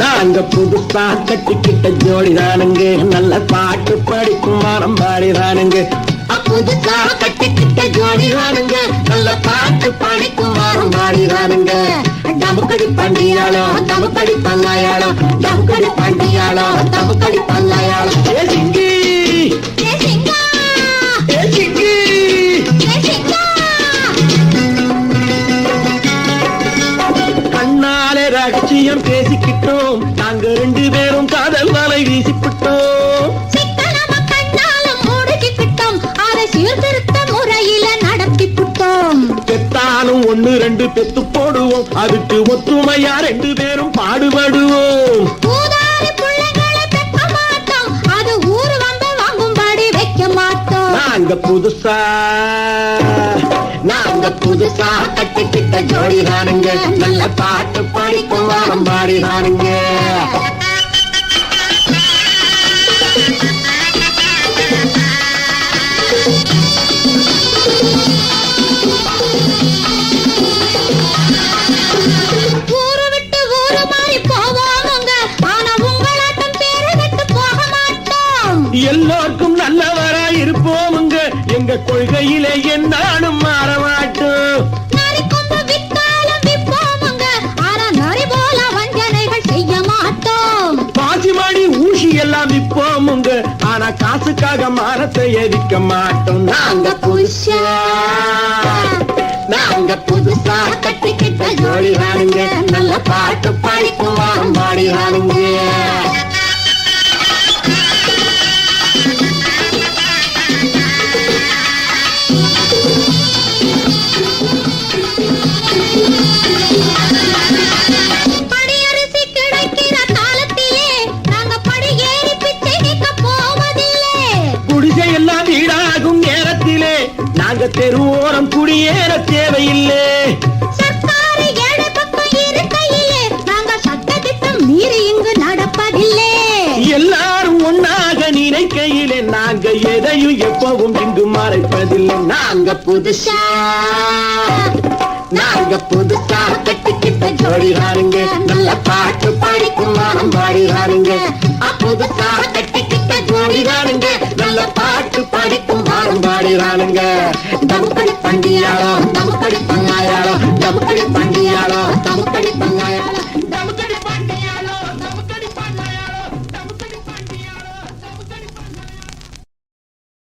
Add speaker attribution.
Speaker 1: நாங்க புதுசா கட்டிக்கிட்ட ஜோடிதானுங்க. நல்ல பாட்டு படிக்கும் மரம் பாடிதானுங்க. புதுசா கட்டிக்கிட்ட ஜோடிதானுங்க. நல்ல பாட்டு படிக்கும் மரம் பாடிதானுங்க. டமுக்கடி பண்டியாளோ டமுக்கடி பல்லாயாளோ டமுக்கடி பண்டியாளோ டமுக்கடி பல்லாயாளோ பேசிக்கிட்டோம் நாங்க ரெண்டு பேரும் காதல் வலை வீசிப்பிட்டோம். பெத்தாலும் ஒண்ணு ரெண்டு பெத்து போடுவோம். அதுக்கு ஒத்துமையா ரெண்டு பேரும் பாடுபடுவோம். நாங்க புதுசா நாங்க புதுசா கட்டிக்கிட்ட ஜோடிதானுங்க நல்ல பாட்டு படிக்கும் வாரம் பாடிதானுங்க
Speaker 2: ஊரு விட்டு ஊரு போல வஞ்சனைகள் செய்ய மாட்டோம்.
Speaker 1: பாசிமாடி ஊசி எல்லாம் விற்போமுங்க ஆனா காசுக்காக மரத்தை எரிக்க மாட்டோம். நாங்க புதுசா. நாங்க புதுசா. கட்டிக்கிட்ட ஜோடிதானுங்க நல்ல பாட்டு படிக்கும் வாரம்
Speaker 2: நாங்க
Speaker 1: தெருவோரம் குடியேற தேவையில்லை. எல்லாரும் ஒன்னாக நினைக்கையிலே நாங்க எதையும் எப்பவும் இங்கு மறைப்பதில்லை. நாங்க புதுசா நாங்க புதுசா கட்டிக்கிட்ட ஜோடிதானுங்க நல்ல பாட்டு படிக்கும் வாரம் பாடிதானுங்க புதுசா கட்டிக்கிட்ட ஜோடிதானுங்க நல்ல பாட்டு படிக்கும் வாரம் பாடிதானுங்க